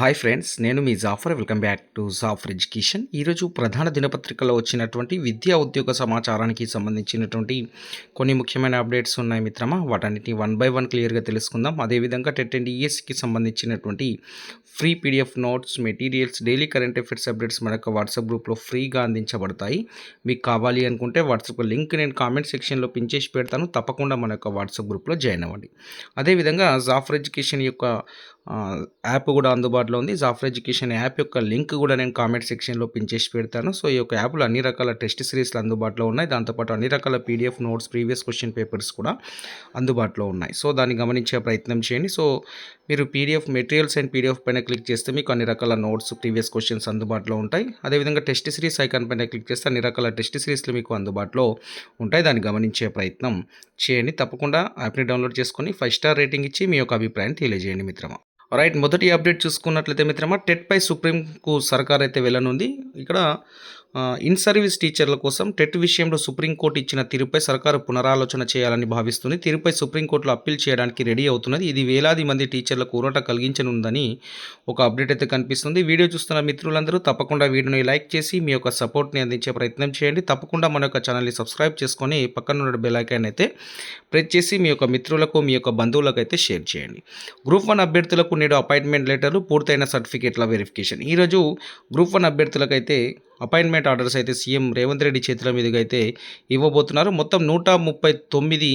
Hi friends నేను మీ Zafar. Welcome back to Zafar education. ఈరోజు ప్రధాన దినపత్రికలో వచ్చినటువంటి విద్యా ఉద్యోగ సమాచారానికి సంబంధించినటువంటి కొన్ని ముఖ్యమైన అప్డేట్స్ ఉన్నాయి మిత్రమా. వాటన్నిటిని వన్ బై వన్ క్లియర్గా తెలుసుకుందాం. అదేవిధంగా టెట్ అండ్ ఈఎస్కి సంబంధించినటువంటి free PDF notes materials daily current affairs updates మనకు వాట్సాప్ గ్రూప్లో ఫ్రీగా అందించబడతాయి. మీకు కావాలి అనుకుంటే వాట్సాప్ లింక్ నేను కామెంట్ సెక్షన్లో పిన్ చేసి పెడతాను. తప్పకుండా మన యొక్క వాట్సాప్ గ్రూప్లో జాయిన్ అవ్వండి. అదేవిధంగా జాఫర్ ఎడ్యుకేషన్ యొక్క యాప్ కూడా అందుబాటులో ఉంది. జాఫర్ ఎడ్యుకేషన్ యాప్ యొక్క లింక్ కూడా నేను కామెంట్ సెక్షన్లో పిన్ చేసి పెడతాను. సో ఈ యొక్క యాప్లో అన్ని రకాల టెస్ట్ సిరీస్లు అందుబాటులో ఉన్నాయి. దాంతోపాటు అన్ని రకాల PDF notes previous question papers కూడా అందుబాటులో ఉన్నాయి. సో దాన్ని గమనించే ప్రయత్నం చేయండి. సో మీరు పీడిఎఫ్ మెటీరియల్స్ అండ్ పీడిఎఫ్ పైన క్లిక్ చేస్తే మీకు అన్ని రకాల నోట్స్ ప్రీవియస్ క్వశ్చన్స్ అందుబాటులో ఉంటాయి. అదేవిధంగా టెస్ట్ సిరీస్ ఐకాన్ పైన క్లిక్ చేస్తే అన్ని రకాల టెస్ట్ సిరీస్లు మీకు అందుబాటులో ఉంటాయి. దాన్ని గమనించే ప్రయత్నం చేయండి. తప్పకుండా యాప్ని డౌన్లోడ్ చేసుకొని ఫైవ్ స్టార్ రేటింగ్ ఇచ్చి మీ యొక్క అభిప్రాయం తెలియజేయండి మిత్రమా. రైట్ మొదటి అప్డేట్ చూసుకున్నట్లయితే మిత్రమా టెట్ పై సుప్రీంకు సర్కార్ అయితే వెళ్ళనుంది. ఇక్కడ ఇన్ సర్వీస్ టీచర్ల కోసం టెట్ విషయంలో సుప్రీంకోర్టు ఇచ్చిన తీరుపై సర్కారు పునరాలోచన చేయాలని భావిస్తుంది. తీరుపై సుప్రీంకోర్టులో అప్పీల్ చేయడానికి రెడీ అవుతున్నది. ఇది వేలాది మంది టీచర్లకు ఊరట కలిగించనుందని ఒక అప్డేట్ అయితే కనిపిస్తుంది. వీడియో చూస్తున్న మిత్రులందరూ తప్పకుండా వీడియోని లైక్ చేసి మీ యొక్క సపోర్ట్ని అందించే ప్రయత్నం చేయండి. తప్పకుండా మన యొక్క ఛానల్ని సబ్స్క్రైబ్ చేసుకొని పక్కన ఉన్న బెల్ ఐకాన్ అయితే ప్రెస్ చేసి మీ యొక్క మిత్రులకు మీ యొక్క బంధువులకు అయితే షేర్ చేయండి. గ్రూప్ వన్ అభ్యర్థులకు నేడు అపాయింట్మెంట్ లెటర్లు పూర్తయిన సర్టిఫికేట్ల వెరిఫికేషన్. ఈరోజు గ్రూప్ వన్ అభ్యర్థులకు అయితే అపాయింట్మెంట్ ఆర్డర్స్ అయితే సీఎం రేవంత్ రెడ్డి చేతుల మీదుగా అయితే ఇవ్వబోతున్నారు. మొత్తం నూట ముప్పై తొమ్మిది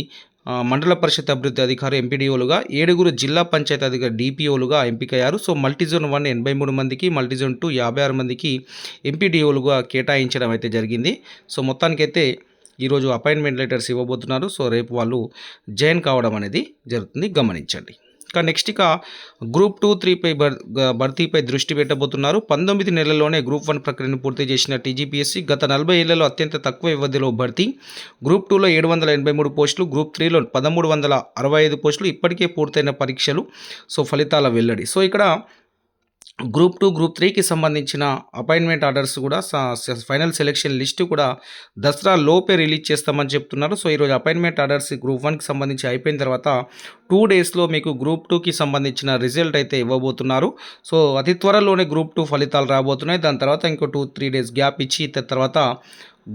మండల పరిషత్ అభివృద్ధి అధికారి ఎంపీడీఓలుగా ఏడుగురు జిల్లా పంచాయతీ అధికారి డిపిఓలుగా ఎంపికయ్యారు. సో మల్టీజోన్ వన్ ఎనభై మూడు మందికి మల్టీజోన్ టూ యాభై ఆరు మందికి ఎంపీడీఓలుగా కేటాయించడం అయితే జరిగింది. సో మొత్తానికైతే ఈరోజు అపాయింట్మెంట్ లెటర్స్ ఇవ్వబోతున్నారు. సో రేపు వాళ్ళు జాయిన్ కావడం అనేది జరుగుతుంది. గమనించండి. ఇక నెక్స్ట్ ఇక గ్రూప్ టూ త్రీపై బర్ భర్తీపై దృష్టి పెట్టబోతున్నారు. పంతొమ్మిది నెలల్లోనే గ్రూప్ వన్ ప్రక్రియను పూర్తి చేసిన టీజీపీఎస్సీ గత నలభై ఏళ్ళలో అత్యంత తక్కువ వ్యవధిలో భర్తీ. గ్రూప్ టూలో ఏడు వందల ఎనభై మూడు పోస్టులు గ్రూప్ త్రీలో పదమూడు వందల అరవై ఐదు పోస్టులు ఇప్పటికే పూర్తయిన పరీక్షలు. సో ఫలితాల వెల్లడి. సో ఇక్కడ గ్రూప్ టూ గ్రూప్ త్రీకి సంబంధించిన అపాయింట్మెంట్ ఆర్డర్స్ కూడా ఫైనల్ సెలెక్షన్ లిస్టు కూడా దసరా లోపే రిలీజ్ చేస్తామని చెప్తున్నారు. సో ఈరోజు అపాయింట్మెంట్ ఆర్డర్స్ గ్రూప్ వన్కి సంబంధించి అయిపోయిన తర్వాత టూ డేస్లో మీకు గ్రూప్ టూకి సంబంధించిన రిజల్ట్ అయితే ఇవ్వబోతున్నారు. సో అతి త్వరలోనే గ్రూప్ టూ ఫలితాలు రాబోతున్నాయి. దాని తర్వాత ఇంకో టూ త్రీ డేస్ గ్యాప్ ఇచ్చి తర్వాత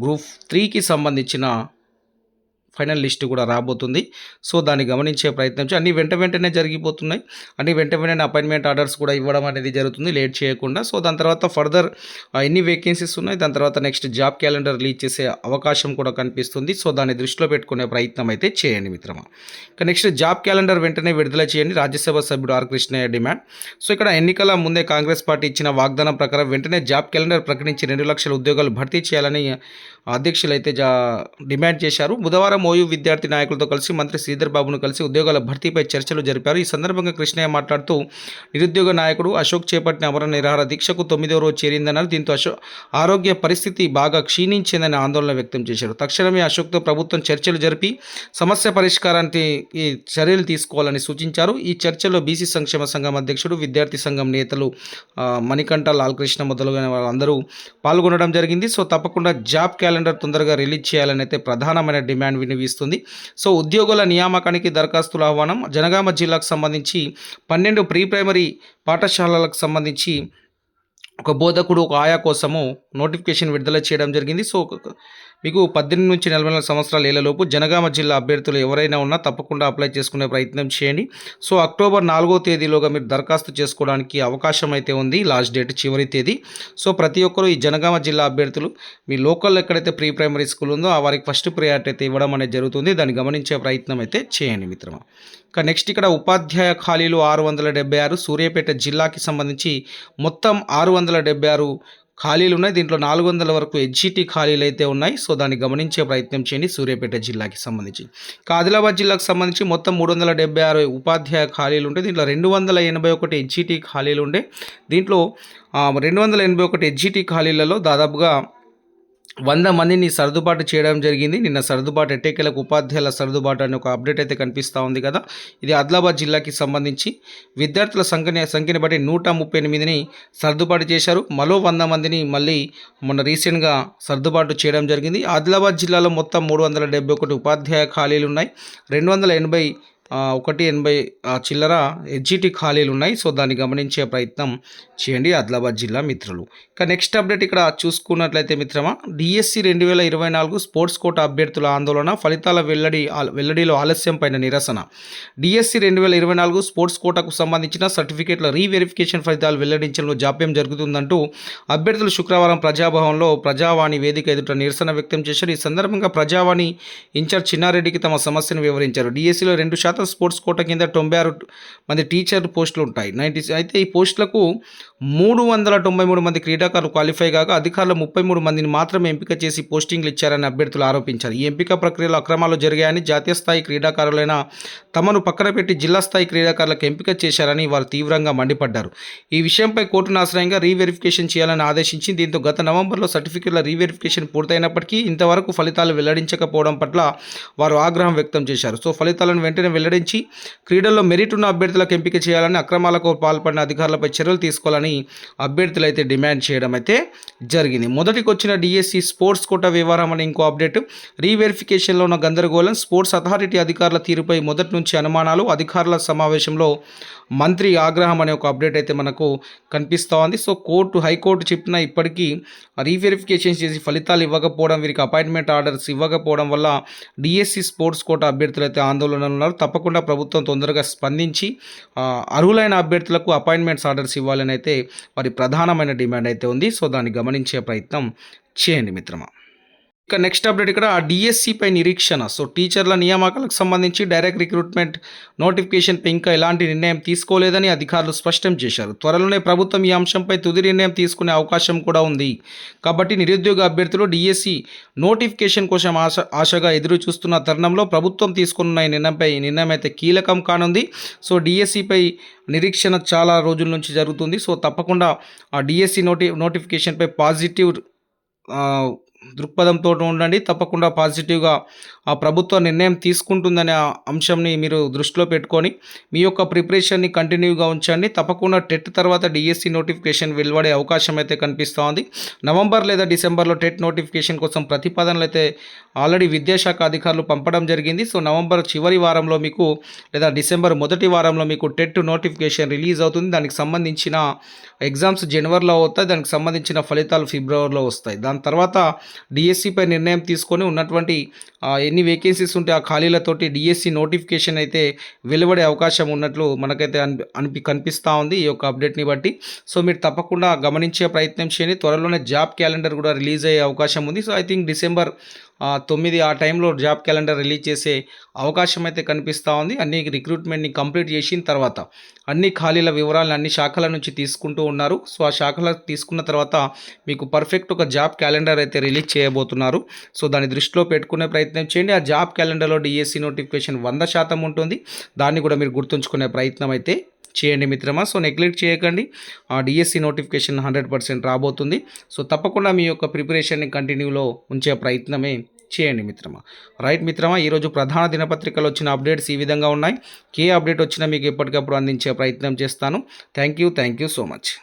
గ్రూప్ త్రీకి సంబంధించిన ఫైనల్ లిస్ట్ కూడా రాబోతుంది. సో దాన్ని గమనించే ప్రయత్నం చేసి అన్ని వెంట వెంటనే జరిగిపోతున్నాయి. అన్ని వెంట వెంటనే అపాయింట్మెంట్ ఆర్డర్స్ కూడా ఇవ్వడం అనేది జరుగుతుంది. లేట్ చేయకుండా. సో దాని తర్వాత ఫర్దర్ ఎన్ని వేకెన్సీస్ ఉన్నాయి దాని తర్వాత నెక్స్ట్ జాబ్ క్యాలెండర్ రిలీజ్ చేసే అవకాశం కూడా కనిపిస్తుంది. సో దాన్ని దృష్టిలో పెట్టుకునే ప్రయత్నం అయితే చేయండి మిత్రమా. ఇక నెక్స్ట్ జాబ్ క్యాలెండర్ వెంటనే విడుదల చేయండి. రాజ్యసభ సభ్యుడు ఆర్. కృష్ణయ్య డిమాండ్. సో ఇక్కడ ఎన్నికల ముందే కాంగ్రెస్ పార్టీ ఇచ్చిన వాగ్దానం ప్రకారం వెంటనే జాబ్ క్యాలెండర్ ప్రకటించి రెండు లక్షల ఉద్యోగాలు భర్తీ చేయాలని అధ్యక్షులు అయితే జా డిమాండ్ చేశారు. బుధవారం మోయూ విద్యార్థి నాయకులతో కలిసి మంత్రి శ్రీధర్ బాబును కలిసి ఉద్యోగాల భర్తీపై చర్చలు జరిపారు. ఈ సందర్భంగా కృష్ణయ్య మాట్లాడుతూ నిరుద్యోగ నాయకుడు అశోక్ చేపట్టిన అమర నిరాహార దీక్షకు తొమ్మిదో రోజు చేరిందన్నారు. దీంతో అశోక్ ఆరోగ్య పరిస్థితి బాగా క్షీణించిందని ఆందోళన వ్యక్తం చేశారు. తక్షణమే అశోక్తో ప్రభుత్వం చర్చలు జరిపి సమస్య పరిష్కారానికి చర్యలు తీసుకోవాలని సూచించారు. ఈ చర్చలో బీసీ సంక్షేమ సంఘం అధ్యక్షుడు విద్యార్థి సంఘం నేతలు మణికంఠ లాల్కృష్ణ మొదలైన వాళ్ళందరూ పాల్గొనడం జరిగింది. సో తప్పకుండా జాబ్ క్యాలెండర్ తొందరగా రిలీజ్ చేయాలని అయితే ప్రధానమైన డిమాండ్ వినిపిస్తుంది. సో ఉద్యోగుల నియామకానికి దరఖాస్తుల ఆహ్వానం జనగామ జిల్లాకు సంబంధించి పన్నెండు ప్రీ ప్రైమరీ పాఠశాలలకు సంబంధించి ఒక బోధకుడు ఒక ఆయా కోసము నోటిఫికేషన్ విడుదల చేయడం జరిగింది. సో మీకు పద్దెనిమిది నుంచి నలభై నాలుగు సంవత్సరాల ఏళ్ళలోపు జనగామ జిల్లా అభ్యర్థులు ఎవరైనా ఉన్నా తప్పకుండా అప్లై చేసుకునే ప్రయత్నం చేయండి. సో అక్టోబర్ నాలుగో తేదీలోగా మీరు దరఖాస్తు చేసుకోవడానికి అవకాశం అయితే ఉంది. లాస్ట్ డేట్ చివరి తేదీ. సో ప్రతి ఒక్కరూ ఈ జనగామ జిల్లా అభ్యర్థులు మీ లోకల్ ఎక్కడైతే ప్రీ ప్రైమరీ స్కూల్ ఉందో ఆ వారికి ఫస్ట్ ప్రయారిటీ అయితే ఇవ్వడం అనేది జరుగుతుంది. దాన్ని గమనించే ప్రయత్నం అయితే చేయండి మిత్రమా. ఇక నెక్స్ట్ ఇక్కడ ఉపాధ్యాయ ఖాళీలు ఆరు వందల డెబ్బై ఆరు సూర్యాపేట జిల్లాకి సంబంధించి మొత్తం ఆరు వందల డెబ్బై ఆరు ఖాళీలు ఉన్నాయి. దీంట్లో నాలుగు వందల వరకు హెచ్జిటి ఖాళీలు అయితే ఉన్నాయి. సో దాన్ని గమనించే ప్రయత్నం చేయండి సూర్యాపేట జిల్లాకి సంబంధించి. ఆదిలాబాద్ జిల్లాకు సంబంధించి మొత్తం మూడు వందల డెబ్బై ఆరు ఉపాధ్యాయ ఖాళీలు ఉంటాయి దీంట్లో రెండు వందల ఎనభై ఒకటి హెచ్జిటి ఖాళీలు ఉండే. దీంట్లో రెండు వందల ఎనభై ఒకటి హెచ్జిటి ఖాళీలలో దాదాపుగా వంద మందిని సర్దుబాటు చేయడం జరిగింది. నిన్న సర్దుబాటు ఎట్టేకలకు ఉపాధ్యాయుల సర్దుబాటు అనే ఒక అప్డేట్ అయితే కనిపిస్తూ ఉంది కదా. ఇది ఆదిలాబాద్ జిల్లాకి సంబంధించి విద్యార్థుల సంఖ్య సంఖ్యని బట్టి నూట ముప్పై ఎనిమిదిని సర్దుబాటు చేశారు. మరో వంద మందిని మళ్ళీ మొన్న రీసెంట్గా సర్దుబాటు చేయడం జరిగింది. ఆదిలాబాద్ జిల్లాలో మొత్తం మూడు వందల డెబ్బై ఒకటి ఉపాధ్యాయ ఖాళీలు ఉన్నాయి. రెండు వందల ఎనభై ఒకటి ఎనభై చిల్లర హెచ్జిటి ఖాళీలు ఉన్నాయి. సో దాన్ని గమనించే ప్రయత్నం చేయండి ఆదిలాబాద్ జిల్లా మిత్రులు. ఇక నెక్స్ట్ అప్డేట్ ఇక్కడ చూసుకున్నట్లయితే మిత్రమా డిఎస్సి రెండు వేల ఇరవై నాలుగు స్పోర్ట్స్ కోట అభ్యర్థుల ఆందోళన ఫలితాల వెల్లడి వెల్లడిలో ఆలస్యం పైన నిరసన. డిఎస్సి రెండు వేల ఇరవై నాలుగు స్పోర్ట్స్ కోటకు సంబంధించిన సర్టిఫికేట్ల రీవెరిఫికేషన్ ఫలితాలు వెల్లడించడంలో జాప్యం జరుగుతుందంటూ అభ్యర్థులు శుక్రవారం ప్రజాభవన్లో ప్రజావాణి వేదిక ఎదుట నిరసన వ్యక్తం చేశారు. ఈ సందర్భంగా ప్రజావాణి ఇన్ఛార్జ్ చిన్నారెడ్డికి తమ సమస్యను వివరించారు. డిఎస్సిలో రెండు శాతం స్పోర్ట్స్ కోట కింద తొంభై ఆరు మంది టీచర్ పోస్టులు ఉంటాయి. నైంటీ అయితే ఈ పోస్టులకు మూడు వందల తొంభై మూడు మంది క్రీడాకారులు క్వాలిఫై కాగా అధికారులు ముప్పై మూడు మందిని మాత్రమే ఎంపిక చేసి పోస్టింగ్లు ఇచ్చారని అభ్యర్థులు ఆరోపించారు. ఈ ఎంపిక ప్రక్రియలో అక్రమాలు జరిగాయని జాతీయ స్థాయి క్రీడాకారులైన తమను పక్కన పెట్టి జిల్లా స్థాయి క్రీడాకారులకు ఎంపిక చేశారని వారు తీవ్రంగా మండిపడ్డారు. ఈ విషయంపై కోర్టును ఆశ్రయంగా రీవెరిఫికేషన్ చేయాలని ఆదేశించి దీంతో గత నవంబర్లో సర్టిఫికెట్ల రీవెరిఫికేషన్ పూర్తయినప్పటికీ ఇంతవరకు ఫలితాలు వెల్లడించకపోవడం పట్ల వారు ఆగ్రహం వ్యక్తం చేశారు. సో ఫలితాలను వెంటనే వెల్లడించి క్రీడల్లో మెరిట్ ఉన్న అభ్యర్థులకు ఎంపిక చేయాలని అక్రమాలకు పాల్పడిన అధికారులపై చర్యలు తీసుకోవాలని అభ్యర్థులు అయితే డిమాండ్ చేయడం అయితే జరిగింది. మొదటికి వచ్చిన డిఎస్సి స్పోర్ట్స్ కోట వ్యవహారం అనే ఇంకో అప్డేట్. రీవెరిఫికేషన్లో ఉన్న గందరగోళం స్పోర్ట్స్ అథారిటీ అధికారుల తీరుపై మొదటి నుంచి అనుమానాలు అధికారుల సమావేశంలో మంత్రి ఆగ్రహం అనే ఒక అప్డేట్ అయితే మనకు కనిపిస్తూ ఉంది. సో కోర్టు హైకోర్టు చెప్పిన ఇప్పటికీ రీవెరిఫికేషన్ చేసి ఫలితాలు ఇవ్వకపోవడం వీరికి అపాయింట్మెంట్ ఆర్డర్స్ ఇవ్వకపోవడం వల్ల డిఎస్సి స్పోర్ట్స్ కోట అభ్యర్థులు అయితే ఆందోళనలో ఉన్నారు. తప్పకుండా ప్రభుత్వం తొందరగా స్పందించి అర్హులైన అభ్యర్థులకు అపాయింట్మెంట్స్ ఆర్డర్స్ ఇవ్వాలని అయితే వారి ప్రధానమైన డిమాండ్ అయితే ఉంది. సో దాన్ని గమనించే ప్రయత్నం చేయండి మిత్రమా. ఇక నెక్స్ట్ అప్డేట్ ఇక్కడ డిఎస్సిపై నిరీక్షణ. సో టీచర్ల నియామకాలకు సంబంధించి డైరెక్ట్ రిక్రూట్మెంట్ నోటిఫికేషన్పై ఇంకా ఎలాంటి నిర్ణయం తీసుకోలేదని అధికారులు స్పష్టం చేశారు. త్వరలోనే ప్రభుత్వం ఈ అంశంపై తుది నిర్ణయం తీసుకునే అవకాశం కూడా ఉంది. కాబట్టి నిరుద్యోగ అభ్యర్థులు డిఎస్సి నోటిఫికేషన్ కోసం ఆశ ఆశగా ఎదురు చూస్తున్న తరుణంలో ప్రభుత్వం తీసుకున్న ఈ నిర్ణయంపై నిర్ణయం అయితే కీలకం కానుంది. సో డిఎస్సిపై నిరీక్షణ చాలా రోజుల నుంచి జరుగుతుంది. సో తప్పకుండా ఆ డిఎస్సి నోటి నోటిఫికేషన్పై పాజిటివ్ దృక్పథంతో ఉండండి. తప్పకుండా పాజిటివ్గా ఆ ప్రభుత్వ నిర్ణయం తీసుకుంటుందనే ఆ అంశంని మీరు దృష్టిలో పెట్టుకొని మీ యొక్క ప్రిపరేషన్ని కంటిన్యూగా ఉంచండి. తప్పకుండా టెట్ తర్వాత డిఎస్సి నోటిఫికేషన్ వెలువడే అవకాశం అయితే కనిపిస్తూ ఉంది. నవంబర్ లేదా డిసెంబర్లో టెట్ నోటిఫికేషన్ కోసం ప్రతిపాదనలు అయితే ఆల్రెడీ విద్యాశాఖ అధికారులు పంపడం జరిగింది. సో నవంబర్ చివరి వారంలో మీకు లేదా డిసెంబర్ మొదటి వారంలో మీకు టెట్ నోటిఫికేషన్ రిలీజ్ అవుతుంది. దానికి సంబంధించిన ఎగ్జామ్స్ జనవరిలో అవుతాయి దానికి సంబంధించిన ఫలితాలు ఫిబ్రవరిలో వస్తాయి. దాని తర్వాత డిఎస్సిపై నిర్ణయం తీసుకొని ఉన్నటువంటి ఎన్ని వేకెన్సీస్ ఉంటే ఆ ఖాళీలతోటి డిఎస్సి నోటిఫికేషన్ అయితే వెలువడే అవకాశం ఉన్నట్లు మనకైతే అనిపి కనిపిస్తూ ఉంది ఈ యొక్క అప్డేట్ని బట్టి. సో మీరు తప్పకుండా గమనించే ప్రయత్నం చేయండి. త్వరలోనే జాబ్ క్యాలెండర్ కూడా రిలీజ్ అయ్యే అవకాశం ఉంది. సో ఐ థింక్ డిసెంబర్ తొమ్మిది ఆ టైంలో జాబ్ క్యాలెండర్ రిలీజ్ చేసే అవకాశం అయితే కనిపిస్తూ ఉంది. అన్ని రిక్రూట్మెంట్ని కంప్లీట్ చేసిన తర్వాత అన్ని ఖాళీల వివరాలను అన్ని శాఖల నుంచి తీసుకుంటూ ఉన్నారు. సో ఆ శాఖల తీసుకున్న తర్వాత మీకు పర్ఫెక్ట్ ఒక జాబ్ క్యాలెండర్ అయితే రిలీజ్ చేయబోతున్నారు. సో దాన్ని దృష్టిలో పెట్టుకునే ప్రయత్నం చేయండి. ఆ జాబ్ క్యాలెండర్లో డిఎస్సి నోటిఫికేషన్ వంద శాతం ఉంటుంది. దాన్ని కూడా మీరు గుర్తుంచుకునే ప్రయత్నం అయితే చేయండి మిత్రమా. సో నెగ్లెక్ట్ చేయకండి. ఆ డిఎస్సి నోటిఫికేషన్ హండ్రెడ్ పర్సెంట్ రాబోతుంది. సో తప్పకుండా మీ యొక్క ప్రిపరేషన్ని కంటిన్యూలో ఉంచే ప్రయత్నమే చేయండి మిత్రమా. రైట్ మిత్రమా ఈరోజు ప్రధాన దినపత్రికలు వచ్చిన అప్డేట్స్ ఈ విధంగా ఉన్నాయి. ఏ అప్డేట్ వచ్చినా మీకు ఎప్పటికప్పుడు అందించే ప్రయత్నం చేస్తాను. Thank you thank you so much.